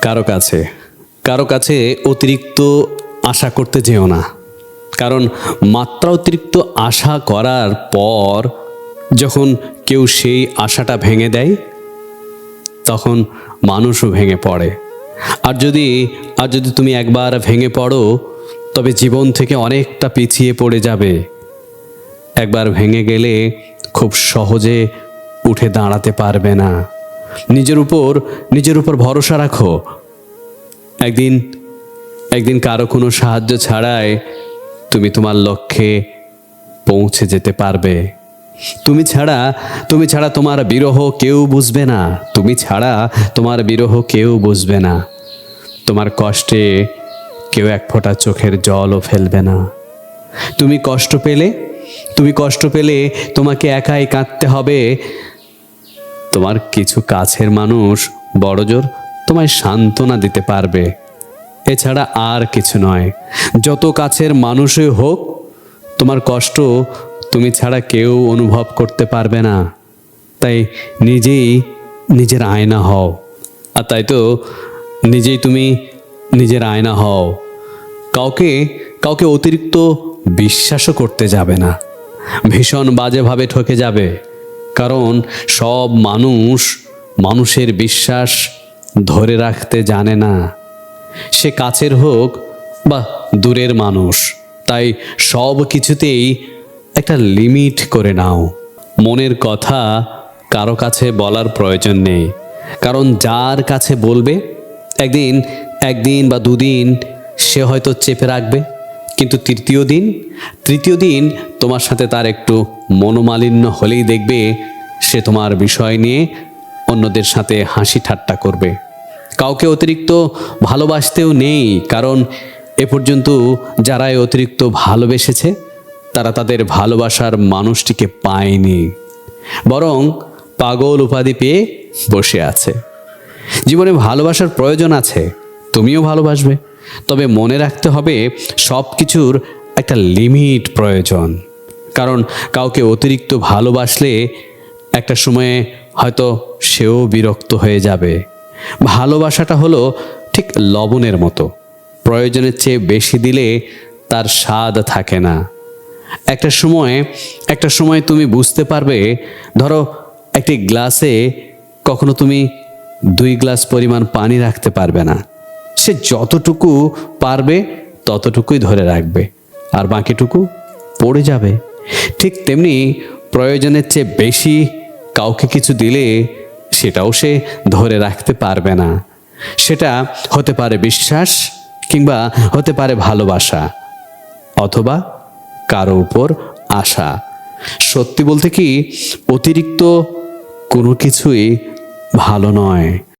কারও কাছে কারও কাছে অতিরিক্ত আশা করতে যেও না। কারণ মাত্রা অতিরিক্ত আশা করার পর যখন কেউ সেই আশাটা ভেঙে দেয়, তখন মানুষও ভেঙে পড়ে। আর যদি আর যদি তুমি একবার ভেঙে পড়ো, তবে জীবন থেকে অনেকটা পিছিয়ে পড়ে যাবে। একবার ভেঙে গেলে খুব সহজে উঠে দাঁড়াতে পারবে না। নিজের উপর নিজের উপর ভরসা রাখো। একদিন একদিন কারও কোনো সাহায্য ছাড়াই তুমি তোমার লক্ষ্যে পৌঁছে যেতে পারবে। তুমি ছাড়া তুমি ছাড়া তোমার বিরহ কেউ বুঝবে না। তুমি ছাড়া তোমার বিরহ কেউ বুঝবে না। তোমার কষ্টে কেউ এক ফোঁটা চোখের জলও ফেলবে না। তুমি কষ্ট পেলে, তুমি কষ্ট পেলে তোমাকে একাই কাঁদতে হবে। তোমার কিছু কাছের মানুষ বড়জোর তোমায় সান্ত্বনা দিতে পারবে। এছাড়া আর কিছু নয়। যত কাছের মানুষই হোক, তোমার কষ্ট তুমি ছাড়া কেউ অনুভব করতে পারবে না। তাই নিজেই নিজের আয়না হও। আর তাই তো নিজেই তুমি নিজের আয়না হও। কাউকে কাউকে অতিরিক্ত বিশ্বাসও করতে যাবে না। ভীষণ বাজেভাবে ঠকে যাবে। কারণ সব মানুষ মানুষের বিশ্বাস ধরে রাখতে জানে না। সে কাছের হোক বা দূরের মানুষ, তাই সব কিছুতেই একটা লিমিট করে নাও। মনের কথা কারও কাছে বলার প্রয়োজন নেই। কারণ যার কাছে বলবে, একদিন একদিন বা দুদিন সে হয়তো চেপে রাখবে। কিন্তু তৃতীয় দিন তৃতীয় দিন তোমার সাথে তার একটু মনোমালিন্য হলেই দেখবে সে তোমার বিষয় নিয়ে অন্যদের সাথে হাসি ঠাট্টা করবে। কাউকে অতিরিক্ত ভালোবাসতেও নেই, কারণ এ পর্যন্ত যারাই অতিরিক্ত ভালোবেসেছে, তারা তাদের ভালোবাসার মানুষটিকে পায়নি, বরং পাগল উপাধি পেয়ে বসে আছে। জীবনে ভালোবাসার প্রয়োজন আছে, তুমিও ভালোবাসবে, তবে মনে রাখতে হবে সব কিছুর একটা লিমিট প্রয়োজন। কারণ কাউকে অতিরিক্ত ভালোবাসলে একটা সময়ে হয়তো সেও বিরক্ত হয়ে যাবে। ভালোবাসাটা হলো ঠিক লবণের মতো। প্রয়োজনের চেয়ে বেশি দিলে তার স্বাদ থাকে না। একটা সময় একটা সময় তুমি বুঝতে পারবে, ধরো একটি গ্লাসে কখনো তুমি দুই গ্লাস পরিমাণ পানি রাখতে পারবে না। সে যতটুকু পারবে, ততটুকুই ধরে রাখবে। আর বাকিটুকু পড়ে যাবে। ঠিক তেমনি প্রয়োজনের চেয়ে বেশি কাউকে কিছু দিলে সেটাও সে ধরে রাখতে পারবে না। সেটা হতে পারে বিশ্বাস কিংবা হতে পারে ভালোবাসা অথবা কারও উপর আশা। সত্যি বলতে কি, অতিরিক্ত কোনো কিছুই ভালো নয়।